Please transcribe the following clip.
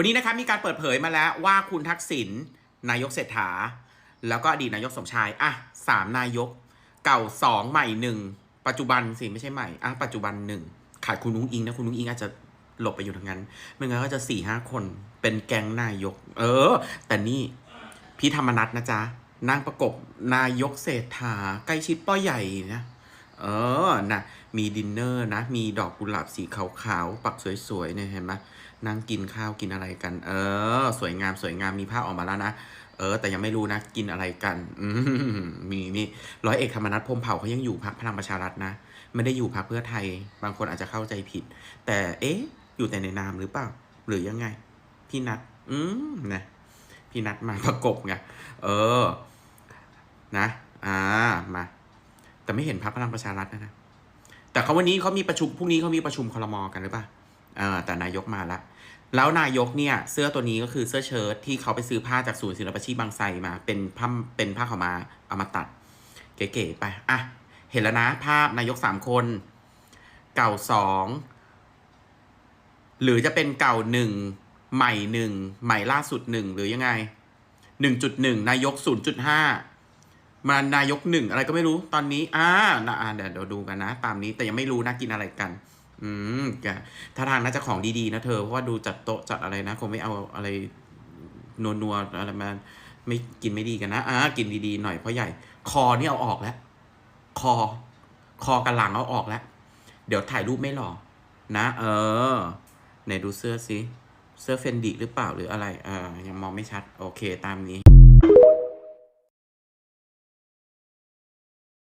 วันนี้นะครับมีการเปิดเผยมาแล้วว่าคุณทักษิณนายกเศรษฐา แล้วก็อดีตนายกสมชาย อะสามนายก เก่าสองใหม่หนึ่งปัจจุบันสิไม่ใช่ใหม่อะปัจจุบันหนึ่งขาดคุณนุ้งอิงนะคุณนุ้งอิงอาจจะหลบไปอยู่ทางนั้นไม่งั้นก็จะสี่ห้าคนเป็นแก๊งนายก เออ แต่นี่พี่ธรรมนัทนะจ๊ะนั่งประกบนายกเศรษฐาใกล้ชิดป้อใหญ่นะ เออนะมีดินเนอร์นะ มีดอกกุหลาบสีขาวๆ ปักสวยๆเนี่ยเห็นไหมนั่งกินข้าวกินอะไรกัน เออ สวยงามสวยงามมีภาพออกมาแล้วนะ เออ แต่ยังไม่รู้นะ กินอะไรกันมีนี่ร้อยเอกธรรมนัฐพมเผ่าเขายังอยู่พักพลังประชารัฐนะ ไม่ได้อยู่พักเพื่อไทย บางคนอาจจะเข้าใจผิด แต่เอ๊ะ อยู่แต่ในนามหรือเปล่า หรือยังไง พี่นัทอืมนะพี่นัทมาประกบไงเออ นะ แต่ไม่เห็นพักพลังประชารัฐนะนะแต่เขาวันนี้เขามีประชุมพรุ่งนี้เขามีประชุมคลมอกันหรือเปล่าเออแต่นายกมาละแล้วนายกเนี่ย เสื้อตัวนี้ก็คือเสื้อเชิ้ตที่เขาไปซื้อผ้าจากศูนย์ศิลปาชีพบางไทรมา เป็นผ้าเป็นผ้าขาวมาเอามาตัด เก๋ๆไปอะเห็นแล้วนะ ภาพนายกสามคน เก่าสองหรือจะเป็นเก่าหนึ่งใหม่หนึ่งใหม่ล่าสุดหนึ่งหรือยังไงหนึ่งจุดหนึ่งนายกศูนย์จุดห้า มานายกหนึ่งอะไรก็ไม่รู้ตอนนี้ อ่านะอ่าเดี๋ยวเดี๋ยวดูกันนะ ตามนี้แต่ยังไม่รู้นะกินอะไรกัน อืมแกถ้าทางน่าจะของดีๆนะเธอ เพราะว่าดูจัดโต๊ะจัดอะไรนะ คงไม่เอาอะไรนัวๆอะไรมาไม่กินไม่ดีกันนะอ่ากินดีๆหน่อยเพราะใหญ่ คอนี่เอาออกแล้ว คอ คอกับหลังเอาออกแล้ว เดี๋ยวถ่ายรูปไม่หล่อนะ เออไหนดูเสื้อสิเสื้อเฟนดิหรือเปล่าหรืออะไรเออยังมองไม่ชัด โอเค ตามนี้